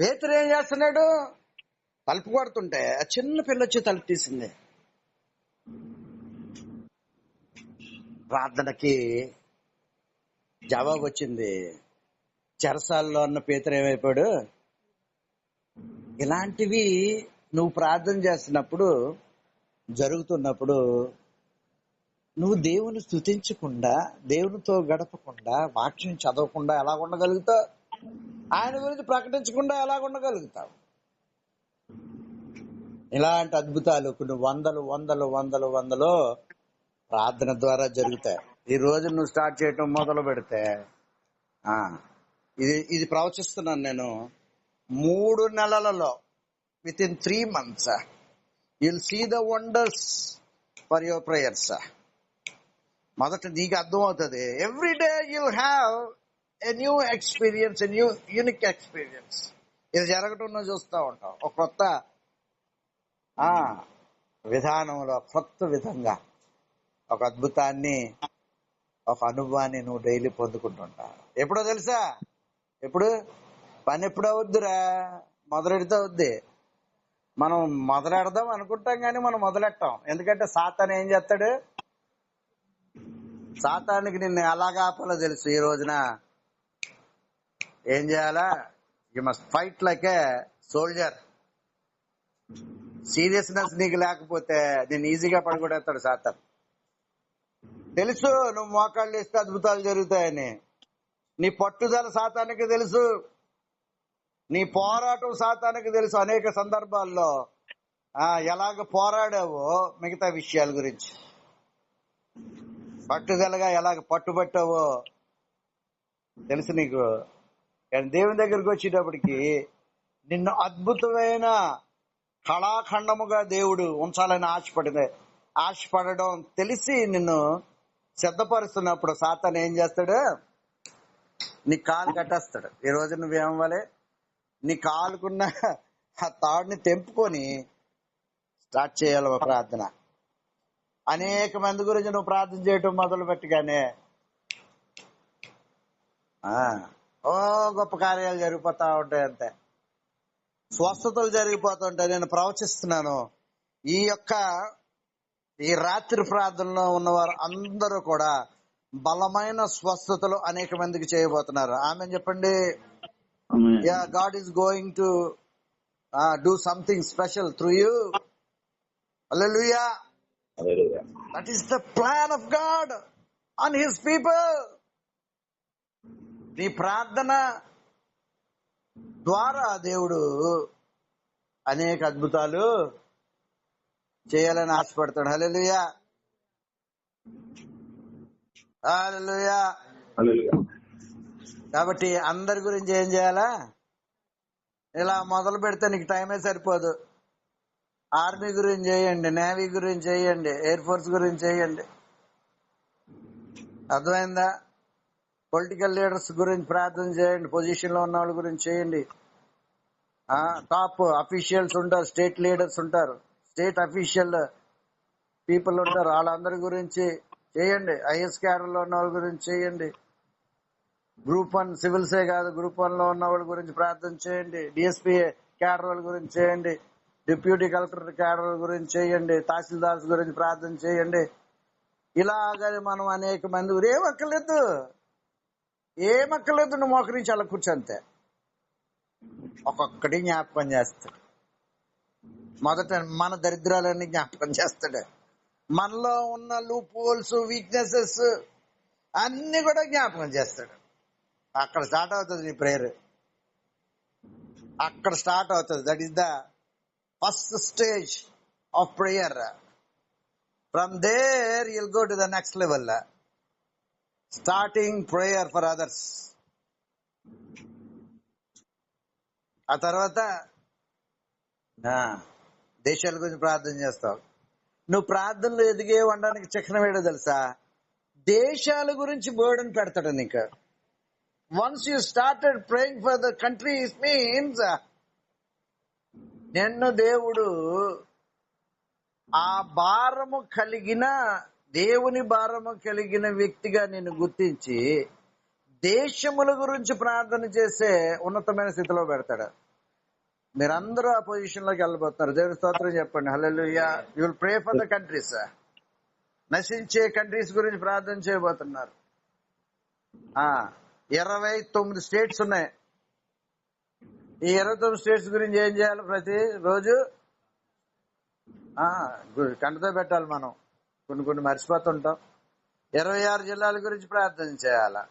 పేతురు ఏం చేస్తున్నాడు? తలుపు కొడుతుంటే ఆ చిన్న పిల్ల వచ్చి తలుపు తీసింది. ప్రార్థనకి జవాబు వచ్చింది. చెరసాల్లో ఉన్న పేతురు ఏమైపోయాడు? ఇలాంటివి నువ్వు ప్రార్థన చేస్తున్నప్పుడు జరుగుతున్నప్పుడు నువ్వు దేవుని స్థుతించకుండా దేవునితో గడపకుండా వాక్యం చదవకుండా ఎలా ఉండగలుగుతావు ఆయన గురించి ప్రకటించకుండా ఎలా ఉండగలుగుతావు? ఇలాంటి అద్భుతాలు కొన్ని వందలు వందలు వందలు వందలు ప్రార్థన ద్వారా జరుగుతాయి. ఈ రోజు నువ్వు స్టార్ట్ చేయటం మొదలు పెడితే ఆ ఇది ఇది ప్రవచిస్తున్నాను నేను. మూడు నెలలలో within three months you'll see the wonders for your prayers మొదట నీకు అర్థం అవుతుంది every day you'll have a new experience a new unique experience ఇది జరగటం నువ్వు చూస్తూ ఉంటావు ఒక కొత్త ఆ విధానంలో కొత్త విధంగా ఒక అద్భుతాన్ని ఒక అనుభవాన్ని నువ్వు డైలీ పొందుకుంటుంటావు. ఎప్పుడో తెలుసా? ఎప్పుడు? పని ఎప్పుడు అవుద్దిరా? మొదలెడితే అవుద్ది. మనం మొదలెడదాం అనుకుంటాం కానీ మనం మొదలెట్టాం. ఎందుకంటే సాతాన్ ఏం చేస్తాడు? సాతానికి నిన్ను ఎలాగా ఆపాలో తెలుసు ఈ రోజున. ఏం చేయాలా? You must fight like a soldier seriousness నీకు లేకపోతే నేను ఈజీగా పడుకొడేస్తాడు సాతాన్. తెలుసు నువ్వు మోకాళ్ళు వేస్తే అద్భుతాలు జరుగుతాయని. నీ పట్టుదల శాతానికి తెలుసు. నీ పోరాటం శాతానికి తెలుసు అనేక సందర్భాల్లో. ఆ ఎలాగ పోరాడావో మిగతా విషయాల గురించి. పట్టుదలగా ఎలాగ పట్టుబట్టావో తెలుసు నీకు. కానీ దేవుని దగ్గరికి వచ్చేటప్పటికి నిన్ను అద్భుతమైన కళాఖండముగా దేవుడు ఉంచాలని ఆశపడింది. ఆశపడడం తెలిసి నిన్ను సిద్ధపరుస్తున్నప్పుడు సాతాన్ ఏం చేస్తాడు? నీ కాలు కట్టేస్తాడు. ఈ రోజు నువ్వేమవ్వాలి? నీ కాలుకున్న ఆ తాడుని తెంపుకొని స్టార్ట్ చేయాలి ఒక ప్రార్థన. అనేక మంది గురించి నువ్వు ప్రార్థన చేయటం మొదలు పెట్టగానే ఆ, ఓ గొప్ప కార్యాలు జరిగిపోతా ఉంటాయి అంతే. స్వస్థతలు జరిగిపోతుంటాయి నేను ప్రవచిస్తున్నాను. ఈ యొక్క ఈ రాత్రి ప్రార్థనలో ఉన్నవారు అందరూ కూడా బలమైన స్వస్థతలు అనేక మందికి చేయబోతున్నారు. ఆమె చెప్పండి. Yeah God is going to do something special through you. That is the plan of God on his people నీ ప్రార్థన ద్వారా దేవుడు అనేక అద్భుతాలు చేయాలని ఆశపడతాడు. Hallelujah. కాబట్టి అందరి గురించి ఏం చేయాలా? ఇలా మొదలు పెడితే నీకు టైమే సరిపోదు. ఆర్మీ గురించి చేయండి నేవీ గురించి చేయండి ఎయిర్ ఫోర్స్ గురించి చేయండి. అర్థమైందా? పొలిటికల్ లీడర్స్ గురించి ప్రార్థన చేయండి పొజిషన్లో ఉన్న వాళ్ళ గురించి చేయండి. టాప్ అఫీషియల్స్ ఉంటారు స్టేట్ లీడర్స్ ఉంటారు స్టేట్ అఫీషియల్ పీపుల్ ఉంటారు వాళ్ళందరి గురించి చేయండి. ఐఎస్ క్యాడర్లో ఉన్న వాళ్ళ గురించి చేయండి. గ్రూప్ వన్ సివిల్సే కాదు గ్రూప్ వన్లో ఉన్న వాళ్ళ గురించి ప్రార్థన చేయండి. డిఎస్పీ క్యాడర్ వాళ్ళ గురించి చేయండి. డిప్యూటీ కలెక్టర్ క్యాడర్ గురించి చేయండి. తహసీల్దార్స్ గురించి ప్రార్థన చేయండి. ఇలాగని మనం అనేక మంది గురి- ఏం నువ్వు మోకరించి అలా కూర్చోంతే ఒక్కొక్కటి జ్ఞాపకం చేస్తాడు. మొదట మన దరిద్రాలన్నీ జ్ఞాపకం చేస్తాడు. మనలో ఉన్న లూపోల్స్ వీక్నెసెస్ అన్ని కూడా జ్ఞాపకం చేస్తాడు. అక్కడ స్టార్ట్ అవుతుంది నీ ప్రేయర్ అక్కడ స్టార్ట్ అవుతుంది. That is the first stage of prayer from there you'll go to the next level starting prayer for others ఆ తర్వాత దేశాల గురించి ప్రార్థన చేస్తావు. నువ్వు ప్రార్థనలు ఎదిగే ఉండడానికి చిహ్నం ఏంటో తెలుసా? దేశాల గురించి బర్డన్ పెడతాడు నీకు. Once you started praying for the country means నిన్ను దేవుడు ఆ భారము కలిగిన దేవుని భారము కలిగిన వ్యక్తిగా నేను గుర్తించి దేశముల గురించి ప్రార్థన చేసే ఉన్నతమైన స్థితిలో పెడతాడు. మీరందరూ ఆ పొజిషన్లోకి వెళ్ళబోతున్నారు. దేవుని స్తోత్రం చెప్పండి. Hello you will pray for the countries నశించే కంట్రీస్ గురించి ప్రార్థన చేయబోతున్నారు. ఆ ఇరవై తొమ్మిది స్టేట్స్ ఉన్నాయి. ఈ ఇరవై తొమ్మిది స్టేట్స్ గురించి ఏం చేయాలి ప్రతి రోజు? ఆ, కంటతో పెట్టాలి మనం. కొన్ని కొన్ని మర్చిపోతుంటాం. ఇరవై ఆరు జిల్లాల గురించి ప్రార్థన చేయాలా?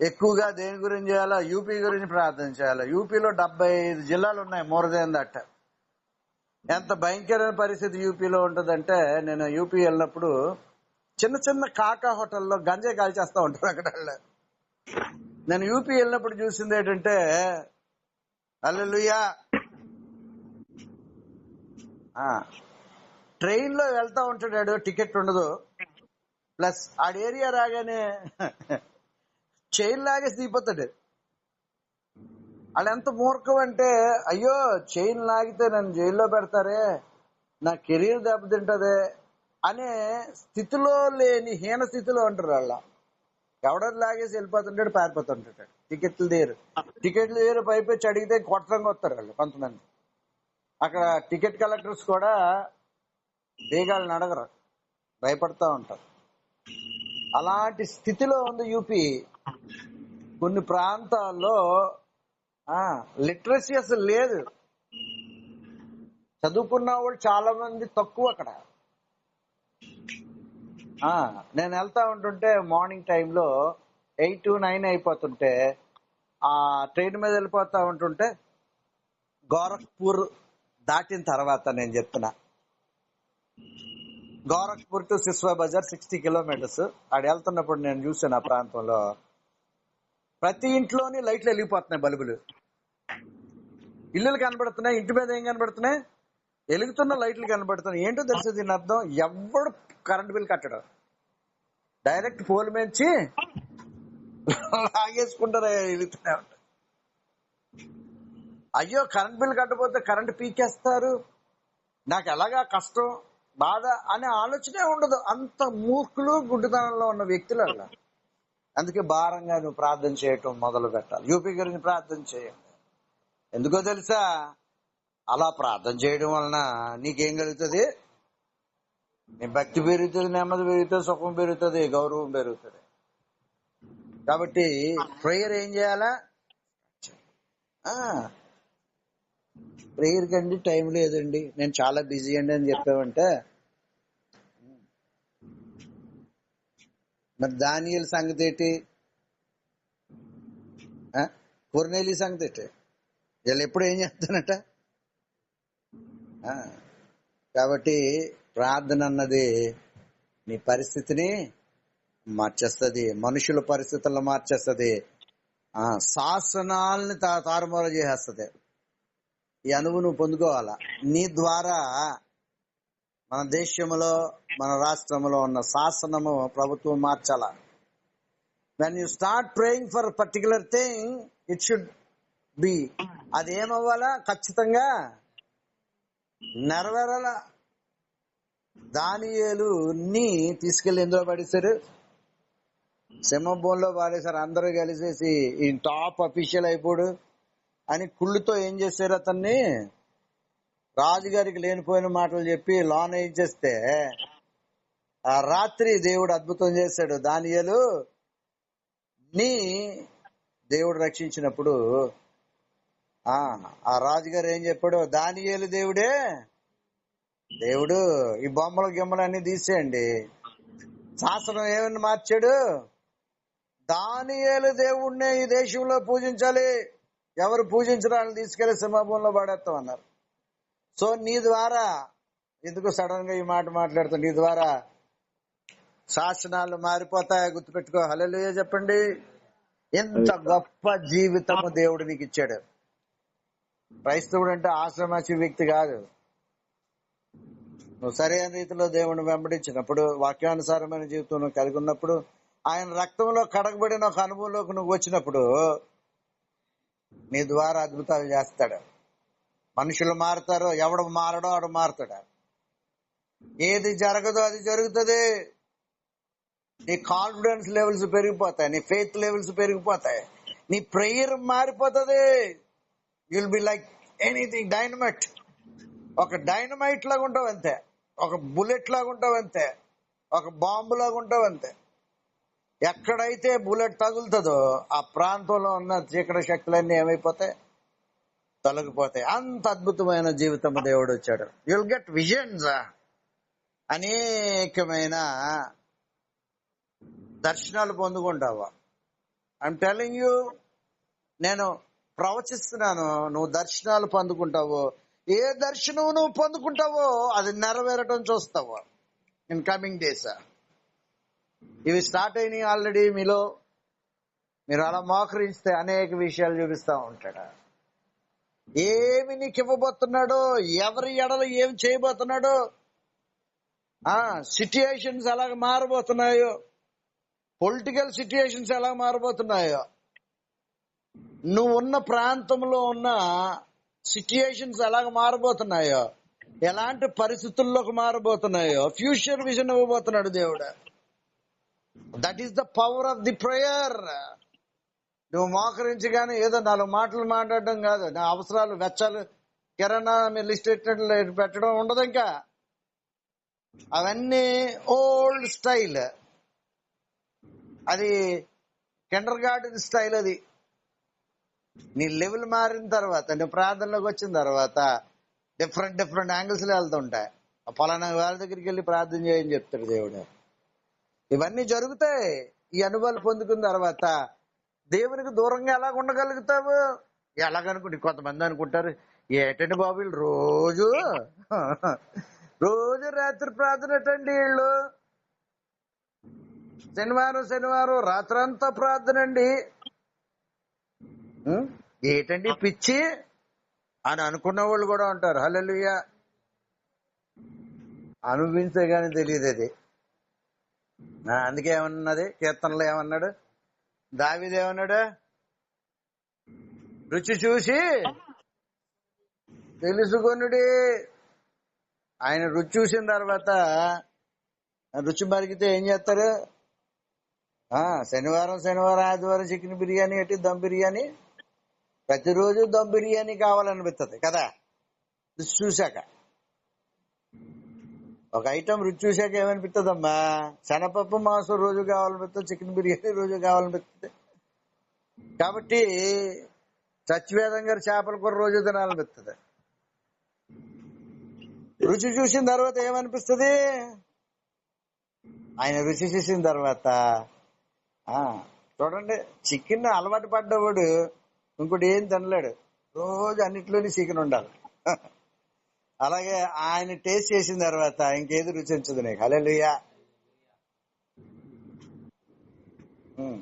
ఎక్కువగా దేని గురించి చేయాలా? యూపీ గురించి ప్రార్థన చేయాలా? యూపీలో డెబ్బై ఐదు జిల్లాలు ఉన్నాయి మూరదేన్ దట్ట ఎంత భయంకరమైన పరిస్థితి యూపీలో ఉంటుందంటే నేను యూపీ వెళ్ళినప్పుడు చిన్న చిన్న కాకా హోటల్లో గంజాయి కాల్చేస్తూ ఉంటారు అక్కడ నేను యూపీ వెళ్ళినప్పుడు చూసింది ఏంటంటే అల్లెలుయా ట్రైన్లో వెళ్తా ఉంటాడు టికెట్ ఉండదు. ప్లస్ ఆడ ఏరియా రాగానే చైన్ లాగేసి దిగిపోతాడు. వాళ్ళు ఎంత మూర్ఖం అంటే అయ్యో చైన్ లాగితే నన్ను జైల్లో పెడతారే నా కెరీర్ దెబ్బతింటదే అనే స్థితిలో లేని హీన స్థితిలో ఉంటారు వాళ్ళ ఎవడో లాగేసి వెళ్ళిపోతుంటాడు పారిపోతుంటాడు. టికెట్లు తీరు టికెట్లు తీరు పైపెచ్చి అడిగితే కొట్టంగా వస్తారు వాళ్ళు కొంతమంది. అక్కడ టికెట్ కలెక్టర్స్ కూడా బేగాళ్ళని అడగరు. భయపడతా ఉంటారు. అలాంటి స్థితిలో ఉంది యూపీ. కొన్ని ప్రాంతాల్లో లిటరసీ అసలు లేదు. చదువుకున్న వాళ్ళు చాలా మంది తక్కువ అక్కడ. ఆ, నేను వెళ్తా ఉంటుంటే మార్నింగ్ టైంలో ఎయిట్ టు నైన్ అయిపోతుంటే ఆ ట్రైన్ మీద వెళ్ళిపోతా ఉంటుంటే గోరఖ్పూర్ దాటిన తర్వాత నేను చెప్తున్నా. Gorakhpur to Siswa Bazar sixty kilometres. ఆడ వెళ్తున్నప్పుడు నేను చూసాను ఆ ప్రాంతంలో. ప్రతి ఇంట్లోని లైట్లు వెలిగిపోతున్నాయి బల్బులు. ఇల్లులు కనబడుతున్నాయి ఇంటి మీద ఏం కనబడుతున్నాయి? వెలుగుతున్న లైట్లు కనబడుతున్నాయి. ఏంటో తెలుసు దీని అర్థం? ఎవడు కరెంట్ బిల్ కట్టడం. డైరెక్ట్ పోల్ మేంచి లాగేసుకుంటారు వెలుగుతూనే ఉంటాయి అయ్యో కరెంట్ బిల్ కట్టపోతే కరెంట్ పీకేస్తారు. నాకు ఎలాగా కష్టం? బాధ అనే ఆలోచనే ఉండదు. అంత మూర్ఖులు గుడ్డితనంలో ఉన్న వ్యక్తులు అలా. అందుకే భారంగా నువ్వు ప్రార్థన చేయటం మొదలు పెట్టాలి. యూపీ గురించి ప్రార్థన చేయండి. ఎందుకో తెలుసా? అలా ప్రార్థన చేయడం వలన నీకేం కలుగుతుంది? నీ భక్తి పెరుగుతుంది నెమ్మది పెరుగుతుంది సుఖం పెరుగుతుంది గౌరవం పెరుగుతుంది. కాబట్టి ప్రేయర్ ఏం చేయాలా? ప్రేయర్ కండి టైం లేదండి. నేను చాలా బిజీ అండి అని చెప్పామంటే మరి దానియల్ సంగతి ఏంటి? ఆ? కొర్నేలి సంగతి ఏంటి? వీళ్ళు ఎప్పుడు ఏం చేస్తానట కాబట్టి ప్రార్థన అన్నది నీ పరిస్థితిని మార్చేస్తుంది మనుషుల పరిస్థితులను మార్చేస్తుంది. ఆ శాసనాలని తారుమారు చేసేస్తుంది. ఈ అనువు నువ్వు పొందుకోవాలా? నీ ద్వారా మన దేశంలో మన రాష్ట్రంలో ఉన్న శాసనము ప్రభుత్వం మార్చాల? When you start praying for particular thing it should be అది ఏమవ్వాలా? ఖచ్చితంగా నెరవేరాల? దానియేలు తీసుకెళ్ళి ఎందులో పడేశారు? సింహభూంలో పాడేశారు. అందరూ కలిసేసి ఈ టాప్ అఫీషియల్ అయిపోడు. అని కుళ్ళుతో ఏం చేశారు అతన్ని? రాజుగారికి లేనిపోయిన మాటలు చెప్పి లోన్ చేస్తే ఆ రాత్రి దేవుడు అద్భుతం చేశాడు. దానియలు నీ దేవుడు రక్షించినప్పుడు ఆ ఆ రాజుగారు ఏం చెప్పాడు? దానియేలు దేవుడే దేవుడు ఈ బొమ్మలు గిమ్మలు అన్ని తీసేయండి. శాసనం ఏమని మార్చాడు? దానియేలు దేవుడినే ఈ దేశంలో పూజించాలి. ఎవరు పూజించడానికి తీసుకెళ్ళి సింహభూంలో పడేస్తాం అన్నారు. సో నీ ద్వారా ఎందుకు సడన్గా ఈ మాట మాట్లాడుతావు నీ ద్వారా శాసనాలు మారిపోతాయి గుర్తుపెట్టుకో. హల్లెలూయా చెప్పండి. ఎంత గొప్ప జీవితము దేవుడు నీకు ఇచ్చాడు. క్రైస్తవుడు అంటే ఆశ్రమాచి వ్యక్తి కాదు. నువ్వు సరైన రీతిలో దేవుని వెంబడించినప్పుడు వాక్యానుసారమైన జీవితం నువ్వు కలిగి ఉన్నప్పుడు ఆయన రక్తంలో కడగబడిన ఒక అనుభవంలోకి నువ్వు వచ్చినప్పుడు నీ ద్వారా అద్భుతాలు చేస్తాడు. మనుషులు మారుతారో ఎవడు మారడో ఆడు మారుతాడు. ఏది జరగదో అది జరుగుతుంది. నీ కాన్ఫిడెన్స్ లెవెల్స్ పెరిగిపోతాయి నీ ఫెయిత్ లెవెల్స్ పెరిగిపోతాయి. నీ ప్రేయర్ మారిపోతుంది. You'll be like anything dynamite ఒక డైనమైట్ లాగా ఉంటావు అంతే. ఒక బుల్లెట్ లాగా ఉంటావు అంతే. ఒక బాంబు లాగా ఉంటావు అంతే. ఎక్కడైతే బుల్లెట్ తగులుతుందో ఆ ప్రాంతంలో ఉన్న చీకటి శక్తులన్నీ ఏమైపోతాయి? తొలగిపోతాయి. అంత అద్భుతమైన జీవితం దేవుడు వచ్చాడు. యుల్ గెట్ విజన్స్ అనేకమైన దర్శనాలు పొందుకుంటావా. ఐఎమ్ టెలింగ్ యూ నేను ప్రవచిస్తున్నాను నువ్వు దర్శనాలు పొందుకుంటావు. ఏ దర్శనం నువ్వు పొందుకుంటావో అది నెరవేరటం చూస్తావు. ఇన్ కమింగ్ డేస్ ఇవి స్టార్ట్ అయినాయి ఆల్రెడీ మీలో. మీరు అలా మోకరిస్తే అనేక విషయాలు చూపిస్తా ఉంటాడు? ఏమి నీకు ఇవ్వబోతున్నాడో ఎవరి ఎడలు ఏం చేయబోతున్నాడో ఆ సిచ్యుయేషన్స్ ఎలాగ మారబోతున్నాయో పొలిటికల్ సిట్యుయేషన్స్ ఎలా మారబోతున్నాయో. నువ్వు ఉన్న ప్రాంతంలో ఉన్న సిట్యుయేషన్స్ ఎలాగ మారబోతున్నాయో ఎలాంటి పరిస్థితుల్లోకి మారబోతున్నాయో ఫ్యూచర్ విజన్ ఇవ్వబోతున్నాడు దేవుడు. That is the power of the prayer నువ్వు మోకరించగానే ఏదో నాలుగు మాటలు మాట్లాడడం కాదు. నా అవసరాలు వెచ్చాలు కిరాణా లిస్ట్ పెట్టినట్లు పెట్టడం ఉండదు ఇంకా. అవన్నీ ఓల్డ్ స్టైల్. అది కిండర్ గార్డెన్ స్టైల్ అది. నీ లెవెల్ మారిన తర్వాత నీ ప్రార్థనలోకి వచ్చిన తర్వాత డిఫరెంట్ డిఫరెంట్ యాంగిల్స్లో వెళ్తుంటాయి. ఆ పలానా వాళ్ళ దగ్గరికి వెళ్ళి ప్రార్థన చేయని చెప్తాడు దేవుడు. ఇవన్నీ జరుగుతాయి. ఈ అనుభవాలు పొందుకున్న తర్వాత దేవునికి దూరంగా ఎలా ఉండగలుగుతావు? ఎలాగనుకుంటే కొంతమంది అనుకుంటారు ఏటండి బాబు వీళ్ళు రోజు? రోజు రాత్రి ప్రార్థన ఎట్టండి వీళ్ళు? శనివారం శనివారం రాత్రంతా ప్రార్థన అండి. ఏటండి పిచ్చి? అని అనుకున్న వాళ్ళు కూడా ఉంటారు. హల్లెలూయా. అనుభవించే కానీ తెలియదు అది. అందుకే ఏమన్నది? కీర్తనలో ఏమన్నాడు? దావిది ఏమన్నాడు? రుచి చూసి తెలుసుకొనుడి. ఆయన రుచి చూసిన తర్వాత రుచి మరిగితే ఏం చేస్తారు? ఆ శనివారం శనివారం ఆదివారం చికెన్ బిర్యానీ ఎట్టి దమ్ బిర్యానీ. ప్రతిరోజు దమ్ బిర్యానీ కావాలనిపిస్తుంది కదా? రుచి చూశాక. ఒక ఐటమ్ రుచి చూశాక ఏమనిపిస్తుందమ్మా శనపప్పు మాంసం రోజు కావాలనిపిస్తుంది చికెన్ బిర్యానీ రోజు కావాలనిపిస్తుంది కాబట్టి సత్యవేదం గారు చేపల కూర రోజు తినాలనిపిస్తుంది రుచి చూసిన తర్వాత ఏమనిపిస్తుంది? ఆయన రుచి చూసిన తర్వాత ఆ చూడండి చికెన్ అలవాటు పడ్డవాడు ఇంకోటి ఏం తినలేడు. రోజు అన్నిట్లోని చికెన్ ఉండాలి. అలాగే ఆయన టేస్ట్ చేసిన తర్వాత ఇంకేది రుచించదు నీకు? Hallelujah um.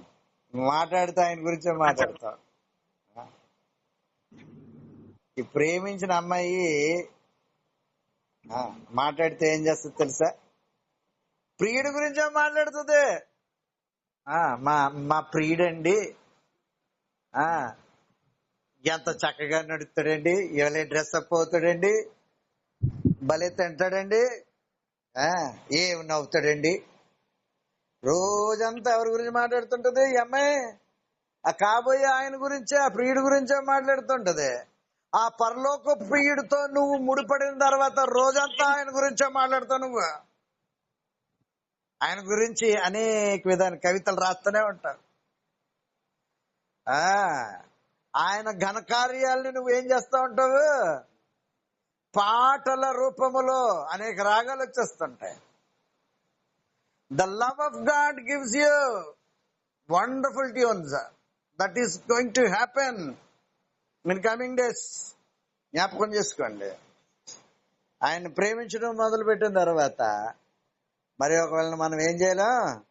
మాట్లాడితే ఆయన గురించే మాట్లాడతావు. ఈ ప్రేమించిన అమ్మాయి ఆ, మాట్లాడితే ఏం చేస్తుంది తెలుసా? ప్రియుడి గురించే మాట్లాడుతుంది. ఆ, మా మా ప్రియుడండి ఆ ఎంత చక్కగా నడుస్తాడండి ఇవాళ డ్రెస్ అప్ అవుతాడండి భలే తింటాడండి. ఆ, ఏం నవ్వుతాడండి? రోజంతా ఎవరి గురించి మాట్లాడుతుంటది? ఈ అమ్మాయి? ఆ కాబోయే ఆయన గురించే ఆ ప్రియుడి గురించే మాట్లాడుతుంటది. ఆ పరలోక ప్రియుడితో నువ్వు ముడిపడిన తర్వాత రోజంతా ఆయన గురించే మాట్లాడతావు నువ్వు. ఆయన గురించి అనేక విధాన కవితలు రాస్తూనే ఉంటావు. ఆ ఆయన ఘనకార్యాలని నువ్వు ఏం చేస్తా ఉంటావు? పాటల రూపములో అనేక రాగాలు వచ్చేస్తుంటాయి. The love of God gives you wonderful tunes that is going to happen in coming days జ్ఞాపకం చేసుకోండి. ఆయన ప్రేమించడం మొదలు పెట్టిన తర్వాత మరి ఒకవేళ మనం ఏం చేయలేం?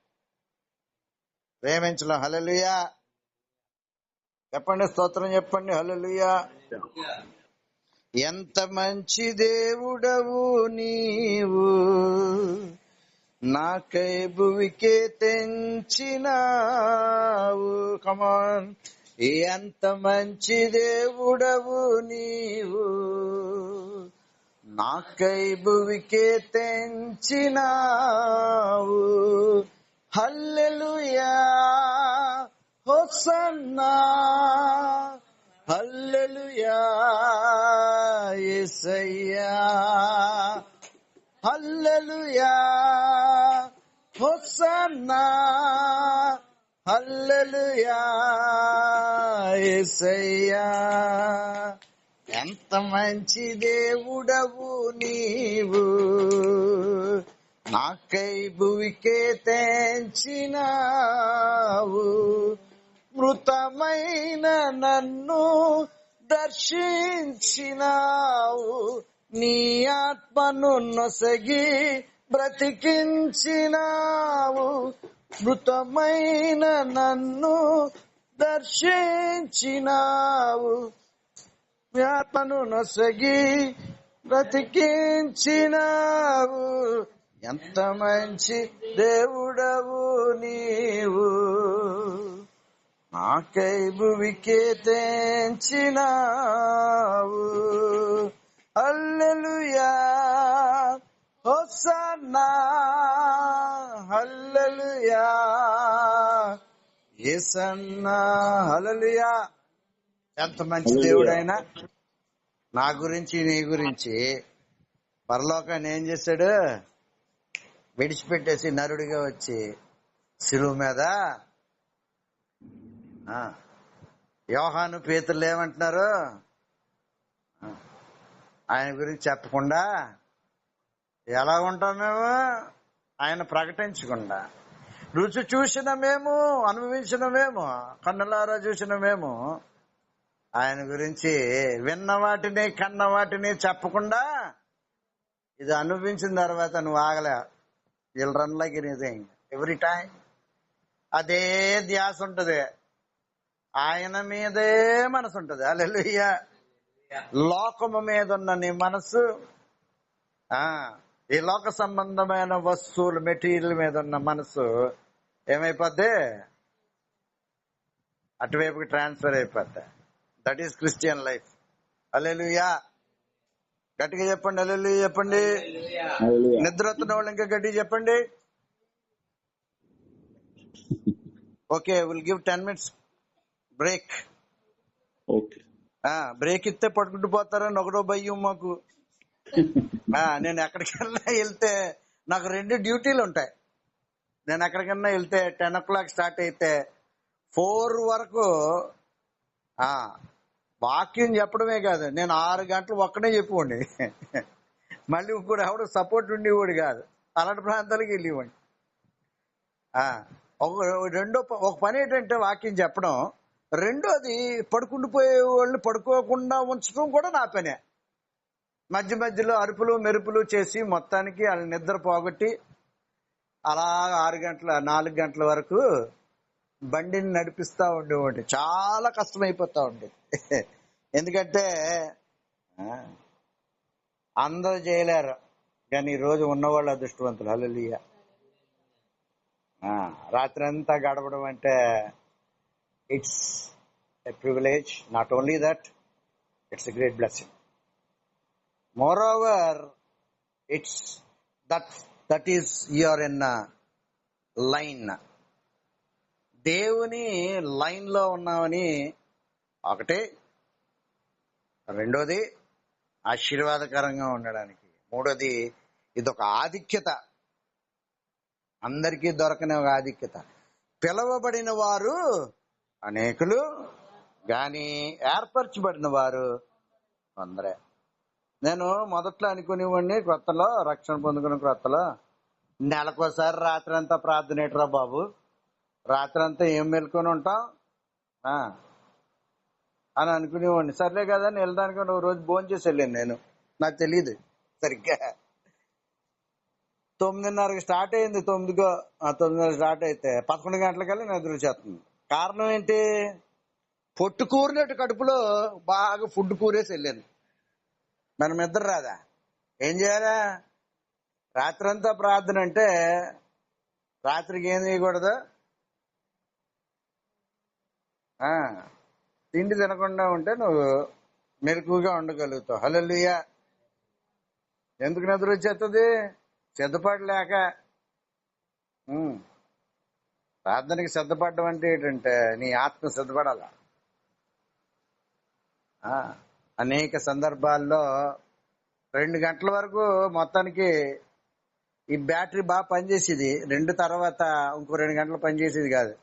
ప్రేమించలేం హలలుయా చెప్పండి స్తోత్రం చెప్పండి. హలలుయా ఎంత మంచి దేవుడవు నీవు? నాకై భువికే తెంచినావు. కమాన్ ఎంత మంచి దేవుడవు నీవు? నాకై భువికే తెంచినావు. హల్లెలుయా. హోసన్నా. హల్లెలుయా. యేసయ్యా హల్లెలూయా. హోసన్నా. హల్లెలూయా. యేసయ్యా ఎంత మంచి దేవుడవు నీవు. నాకై భువికే తెంచినావు. మృతమైన నన్ను దర్శించినావు. నీ ఆత్మను నొసగి బ్రతికించినావు. మృతమైన నన్ను దర్శించినావు. నీ ఆత్మను నొసగి బ్రతికించినావు. ఎంత మంచి దేవుడవు నీవు. నాకై భువికే తెంచినావు. హల్లెలూయా. హోసన్నా హల్లెలూయా. యేసన్నా హల్లెలూయా. ఎంత మంచి. దేవుడైనా. నా గురించి నీ గురించి. పరలోకాన్ని ఏం చేశాడు? విడిచిపెట్టేసి నరుడిగా వచ్చి శిలువు మీద యోహాను పేతులు ఏమంటున్నారు? ఆయన గురించి చెప్పకుండా ఎలా ఉంటాం మేము ఆయన ప్రకటించకుండా. రుచి చూసిన మేము అనుభవించిన మేము కన్నులారా చూసిన మేము ఆయన గురించి విన్న వాటిని కన్న వాటిని చెప్పకుండా ఇది అనుభవించిన తర్వాత నువ్వు ఆగలే. Will run like every time అదే ధ్యాస ఉంటుంది. ఆయన మీదే మనసు ఉంటది అలెలుయ్య లోకము మీద ఉన్న నీ మనసు ఆ ఈ లోక సంబంధమైన వస్తువులు మెటీరియల్ మీద ఉన్న మనసు ఏమైపోద్ది? అటువైపుకి ట్రాన్స్ఫర్ అయిపోద్ది. That is Christian life alleluia గట్టిగా చెప్పండి అల్లెలు చెప్పండి. నిద్ర వస్తున్న వాళ్ళు ఇంకా గట్టిగా చెప్పండి. Okay will give ten minutes break. Okay. Break ఇస్తే పట్టుకుంటూ పోతారని ఒకటో భయం మాకు. నేను ఎక్కడికన్నా వెళ్తే నాకు రెండు డ్యూటీలు ఉంటాయి. నేను ఎక్కడికన్నా వెళ్తే టెన్ ఓ క్లాక్ స్టార్ట్ అయితే ఫోర్ వరకు ఆ వాక్యం చెప్పడమే కాదు. నేను ఆరు గంటలు ఒక్కడే చెప్పివ్వండి మళ్ళీ ఇంకోటి ఎవడు సపోర్ట్ ఉండేవాడు కాదు. అలాంటి ప్రాంతాలకు వెళ్ళేవాడిని. ఆ, ఒక రెండో ఒక పని ఏంటంటే వాక్యం చెప్పడం. రెండోది పడుకుండిపోయే వాళ్ళని పడుకోకుండా ఉంచడం కూడా నా పనే. మధ్య మధ్యలో అరుపులు మెరుపులు చేసి మొత్తానికి వాళ్ళ నిద్ర పోగొట్టి అలా ఆరు గంటల నాలుగు గంటల వరకు బండిని నడిపిస్తా ఉండేవాడి చాలా కష్టమైపోతా ఉండేది. ఎందుకంటే అందరూ చేయలేరు. కానీ ఈరోజు ఉన్నవాళ్ళు అదృష్టవంతులు. అలలియ రాత్రి అంతా గడపడం అంటే it's a privilege not only that it's a great blessing moreover it's that that is your in line దేవుని లైన్లో ఉన్నామని ఒకటి. రెండోది ఆశీర్వాదకరంగా ఉండడానికి. మూడోది ఇదొక ఆధిక్యత. అందరికీ దొరకని ఒక ఆధిక్యత. పిలవబడిన వారు అనేకులు గాని ఏర్పరచబడిన వారు కొందరే. నేను మొదట్లో అనుకునేవాడిని కొత్తలో రక్షణ పొందుకున్న కొత్తలో నెలకోసారి రాత్రి అంతా ప్రార్థన ఏట్రా బాబు? రాత్రి అంతా ఏం మెలుకొని ఉంటాం? అని అనుకునేవాడిని. సర్లే కదా అని వెళ్ళడానికి ఒక రోజు భోజనం చేసి వెళ్ళాను నేను. నాకు తెలియదు సరిగ్గా. తొమ్మిదిన్నరకి స్టార్ట్ అయింది తొమ్మిదిగో తొమ్మిదిన్నర స్టార్ట్ అయితే పదకొండు గంటలకల్లా నిద్ర చేస్తుంది కారణం ఏంటి? పొట్టు కూరినట్టు కడుపులో బాగా ఫుడ్ కూరేసి వెళ్ళింది. మన నిద్ర రాదా? ఏం చేయాలా? రాత్రంతా ప్రార్థన అంటే రాత్రికి ఏం చేయకూడదు? తిండి తినకుండా ఉంటే నువ్వు మెరుకుగా ఉండగలుగుతావు. హల్లెలూయా. ఎందుకు నిద్ర వచ్చేస్తుంది సిద్ధపాటు లేక. ప్రార్థనకి సిద్ధపడడం అంటే ఏంటంటే నీ ఆత్మ సిద్ధపడాల? ఆ, అనేక సందర్భాల్లో రెండు గంటల వరకు మొత్తానికి ఈ బ్యాటరీ బాగా పనిచేసేది. రెండు తర్వాత ఇంకో రెండు గంటలు పనిచేసేది కాదు.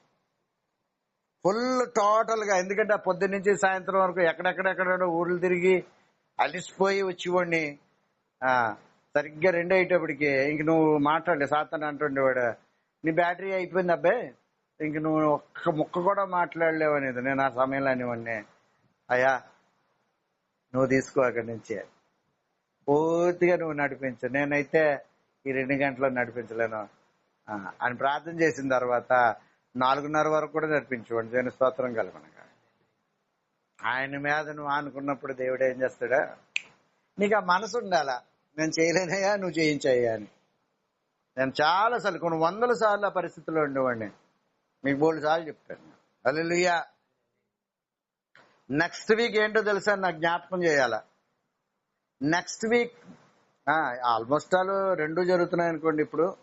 ఫుల్ టోటల్గా ఎందుకంటే ఆ పొద్దున్న నుంచి సాయంత్రం వరకు ఎక్కడెక్కడెక్కడ ఊర్లు తిరిగి అలిసిపోయి వచ్చేవాడిని. సరిగ్గా రెండు అయ్యేటప్పటికి ఇంక నువ్వు మాట్లాడలే సాతన్ అంటుండేవాడు. నీ బ్యాటరీ అయిపోయింది అబ్బాయి ఇంక నువ్వు ఒక్క ముక్క కూడా మాట్లాడలేవు అనేది. నేను ఆ సమయంలో అనేవాడిని అయ్యా నువ్వు తీసుకో అక్కడి నుంచి. పూర్తిగా నువ్వు నడిపించు. నేనైతే ఈ రెండు గంటలు నడిపించలేను. ఆ, అని ప్రార్థన చేసిన తర్వాత నాలుగున్నర వరకు కూడా నడిపించేవాడు నేను స్తోత్రం కలగనగా. ఆయన మీద నువ్వు అనుకున్నప్పుడు దేవుడు ఏం చేస్తాడా? నీకు ఆ మనసు ఉండాలా? నేను చేయలేనయ్యా నువ్వు చేయించయ్యా అని. నేను చాలాసార్లు కొన్ని వందల సార్లు ఆ పరిస్థితిలో ఉండేవాడిని. మీకు బోల్డ్ సార్లు చెప్తాను. అల్లెలుయ్యా నెక్స్ట్ వీక్ ఏంటో తెలుసా? నాకు జ్ఞాపకం చేయాలా? నెక్స్ట్ వీక్ ఆల్మోస్ట్ ఆల్ రెండు జరుగుతున్నాయి అనుకోండి ఇప్పుడు.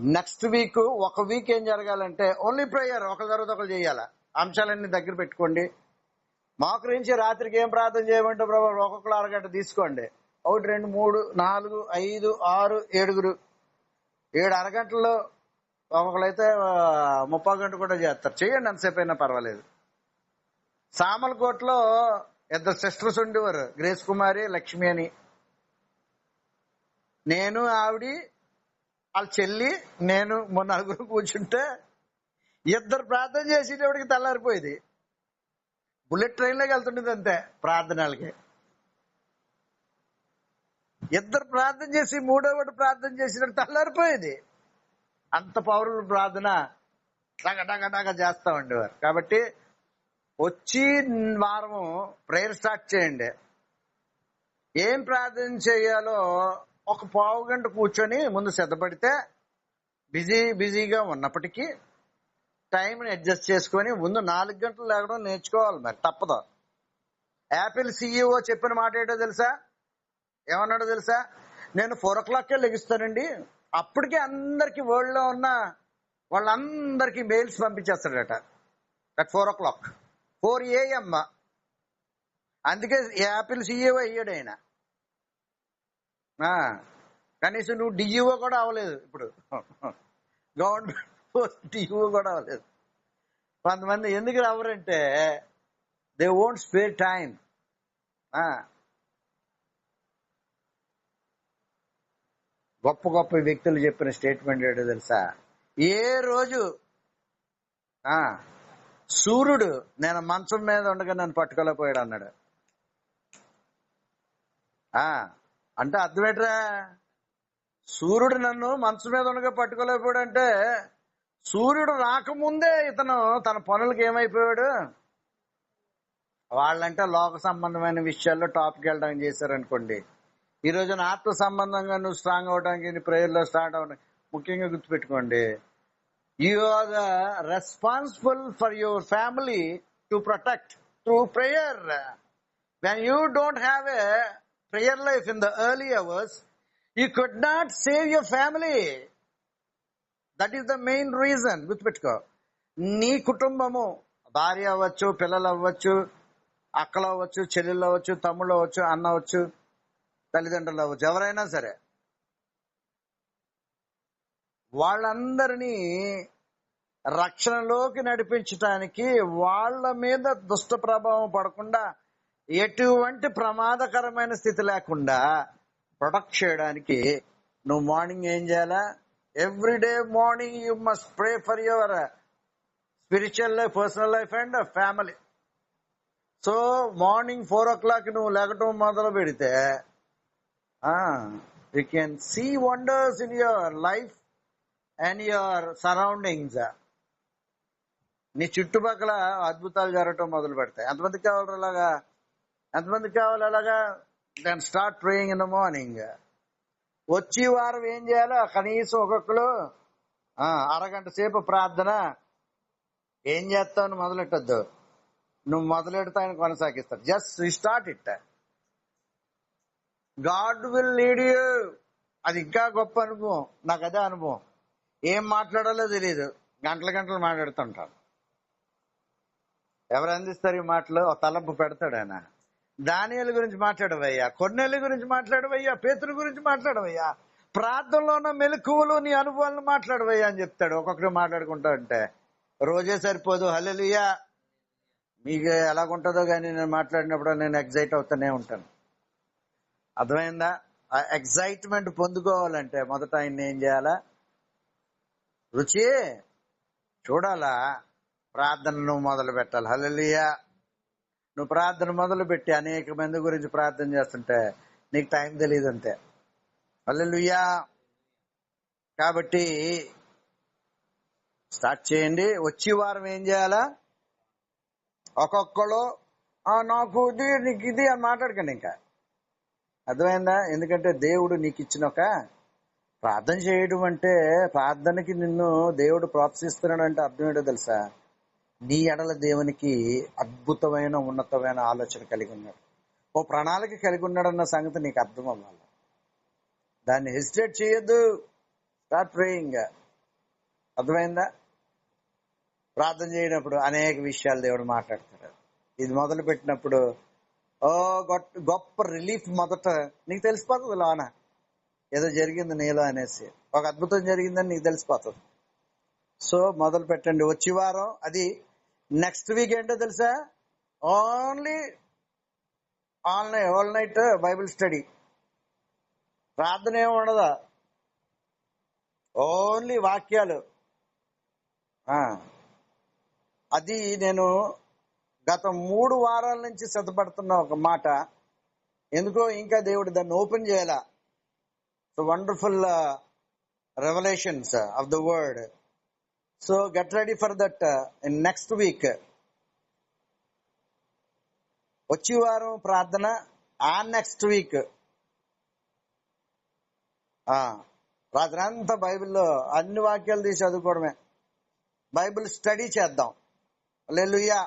నెక్స్ట్ వీక్ ఒక వీక్ ఏం జరగాలంటే ఓన్లీ ప్రేయర్ ఒకరి తర్వాత ఒకరు చేయాలా? అంశాలన్నీ దగ్గర పెట్టుకోండి. మోకరించి రాత్రికి ఏం ప్రార్థన చేయమంటే ప్రభు? ఒక్కొక్కరు అరగంట తీసుకోండి. ఒకటి రెండు మూడు నాలుగు ఐదు ఆరు ఏడుగురు. ఏడు అరగంటల్లో ఒక్కొక్కరైతే ముప్పై గంట కూడా చేస్తారు. చేయండి ఎంతసేపు అయినా పర్వాలేదు. సామలకోట్లో ఇద్దరు సిస్టర్స్ ఉండేవారు. గ్రేస్ కుమారి లక్ష్మి అని. నేను ఆవిడ వాళ్ళ చెల్లి నేను మొన్న నలుగురు కూర్చుంటే ఇద్దరు ప్రార్థన చేసేటప్పటికి తెల్లారిపోయేది. బుల్లెట్ ట్రైన్లోకి వెళ్తుండేది అంతే ప్రార్థనలకి. ఇద్దరు ప్రార్థన చేసి మూడోవాడు ప్రార్థన చేసినట్టు తల్లారిపోయేది అంత పౌరుల ప్రార్థన టగటగటగ టగ చేస్తా ఉండేవారు. కాబట్టి వచ్చి వారము ప్రేయర్ స్టార్ట్ చేయండి. ఏం ప్రార్థన చేయాలో ఒక పావు గంట కూర్చొని ముందు సిద్ధపడితే బిజీ బిజీగా ఉన్నప్పటికీ టైంని అడ్జస్ట్ చేసుకొని ముందు నాలుగు గంటలు లేకడం నేర్చుకోవాలి మరి తప్పదు. యాపిల్ సిఇఓ చెప్పిన మాట ఏంటో తెలుసా? ఏమన్నాడో తెలుసా? నేను ఫోర్ ఓ క్లాక్కే లెగిస్తానండి. అప్పటికే అందరికి వరల్డ్లో ఉన్న వాళ్ళందరికీ mails పంపించేస్తాడట. At four o'clock four AM అందుకే యాపిల్ సీఈఓ అయ్యాడు ఆయన. ఆ, కనీసం నువ్వు డిఈఓ కూడా అవ్వలేదు ఇప్పుడు. గవర్నమెంట్ డిఈఓ కూడా అవ్వలేదు. కొంతమంది ఎందుకు రావరంటే దే ఓంట్ స్పేర్ టైం గొప్ప గొప్ప వ్యక్తులు చెప్పిన స్టేట్మెంట్ ఏంటో తెలుసా? ఏ రోజు ఆ సూర్యుడు నేను మంచం మీద ఉండగా నన్ను పట్టుకోలేకపోయాడు అన్నాడు. ఆ అంటే అర్థమేట్రా సూర్యుడు నన్ను మంచం మీద ఉండగా పట్టుకోలేకపోయాడు అంటే సూర్యుడు రాకముందే ఇతను తన పనులకు ఏమైపోయాడు? వాళ్ళంటే లోక సంబంధమైన విషయాల్లో టాప్కి వెళ్ళడం చేశారనుకోండి. ఈ రోజున ఆత్మ సంబంధంగా నువ్వు స్ట్రాంగ్ అవడానికి నీ ప్రేయర్లో స్టార్ట్ అవడానికి ముఖ్యంగా గుర్తుపెట్టుకోండి. You are the responsible for your family to protect through prayer when you don't have a prayer life in the early hours you could not save your family that is the main reason గుర్తుపెట్టుకో. నీ కుటుంబము భార్య అవ్వచ్చు పిల్లలు అవ్వచ్చు అక్కలు అవ్వచ్చు చెల్లెళ్ళు అవ్వచ్చు తమ్ముళ్ళు అవ్వచ్చు అన్న అవ్వచ్చు తల్లిదండ్రులు అవ్వచ్చు ఎవరైనా సరే వాళ్ళందరినీ రక్షణలోకి నడిపించటానికి వాళ్ళ మీద దుష్ట ప్రభావం పడకుండా ఎటువంటి ప్రమాదకరమైన స్థితి లేకుండా ప్రొటెక్ట్ చేయడానికి నువ్వు మార్నింగ్ ఏం చేయాలా? Everyday morning you must pray for your spiritual life personal life and family so morning four o'clock నువ్వు లేకటం మొదలు పెడితే you can see wonders in your life and your surroundings నీ చుట్టుపక్కల అద్భుతాలు జరగటం మొదలు పెడతాయి. ఎంతమందికి కావాలి అలాగా? ఎంతమందికి కావాలి అలాగా? Then start praying in the morning వచ్చి వారం ఏం చేయాలో? కనీసం ఒక్కొక్కరు ఆ, అరగంట సేపు ప్రార్థన. ఏం చేస్తావు? మొదలెట్టద్దు. నువ్వు మొదలెడతా ఆయన కొనసాగిస్తాడు. Just start it God will lead you. అది ఇంకా గొప్ప అనుభవం. నాకు అదే అనుభవం. ఏం మాట్లాడాలో తెలియదు గంటల గంటలు మాట్లాడుతుంటాను ఎవరు అందిస్తారు ఈ మాటలు? ఒక తలంపు పెడతాడు ఆయన. దానియల గురించి మాట్లాడవయ్యా. కొన్నెల గురించి మాట్లాడవయ్యా. పేతుల గురించి మాట్లాడవయ్యా. ప్రార్థనలో ఉన్న మెలకువలు నీ అనుభవాలను మాట్లాడవయ్యా అని చెప్తాడు. ఒక్కొక్కరు మాట్లాడుకుంటా ఉంటే. రోజే సరిపోదు. హల్లెలూయా. మీకు ఎలాగుంటుందో కానీ నేను మాట్లాడినప్పుడు నేను ఎగ్జైట్ అవుతూనే ఉంటాను. అర్థమైందా? ఆ ఎగ్జైట్మెంట్ పొందుకోవాలంటే మొదట ఆయన ఏం చేయాలా? రుచి చూడాలా? ప్రార్థనను మొదలు పెట్టాలి. హలలియా నువ్వు ప్రార్థన మొదలు పెట్టి అనేక మంది గురించి ప్రార్థన చేస్తుంటే నీకు టైం తెలియదు అంతే. హల్లెలూయా. కాబట్టి స్టార్ట్ చేయండి. వచ్చే వారం ఏం చేయాలా? ఒక్కొక్కరు "ఆ, నాకు ఇది నీకు ఇది అని మాట్లాడకండి ఇంకా. అర్థమైందా? ఎందుకంటే దేవుడు నీకు ఇచ్చిన ఒక ప్రార్థన చేయడం అంటే ప్రార్థనకి నిన్ను దేవుడు ప్రోత్సహిస్తున్నాడు అంటే అర్థం ఏంటో తెలుసా? నీ ఎడల దేవునికి అద్భుతమైన ఉన్నతమైన ఆలోచన కలిగి ఉన్నాడు. ఓ ప్రణాళిక కలిగి ఉన్నాడన్న సంగతి నీకు అర్థం అవ్వాలి దాన్ని హెసిటేట్ చేయొద్దు. స్టార్ట్ ప్రేయింగ్ అర్థమైందా? ప్రార్థన చేయనప్పుడు అనేక విషయాలు దేవుడు మాట్లాడతాడు. ఇది మొదలు పెట్టినప్పుడు గొప్ప గొప్ప రిలీఫ్ మొదట నీకు తెలిసిపోతుంది లోన ఏదో జరిగింది నీలో అనేసి. ఒక అద్భుతం జరిగిందని నీకు తెలిసిపోతుంది. సో మొదలు పెట్టండి. వచ్చే వారం అది నెక్స్ట్ వీక్ ఏంటో తెలుసా? Only all night all night Bible study ప్రార్థన ఏమి ఉండదా? ఓన్లీ వాక్యాలు. అది నేను గత మూడు వారాల నుంచి సిద్ధపడుతున్న ఒక మాట ఎందుకో ఇంకా దేవుడు దాన్ని ఓపెన్ చేయాల? Wonderful revolutions of the word so get ready for that in next week వచ్చే వారం ప్రార్థన ఆ నెక్స్ట్ వీక్ ప్రార్థన అంతా బైబిల్లో అన్ని వాక్యాలు తీసి చదువుకోవడమే. బైబిల్ స్టడీ చేద్దాం. లెలుయ్యా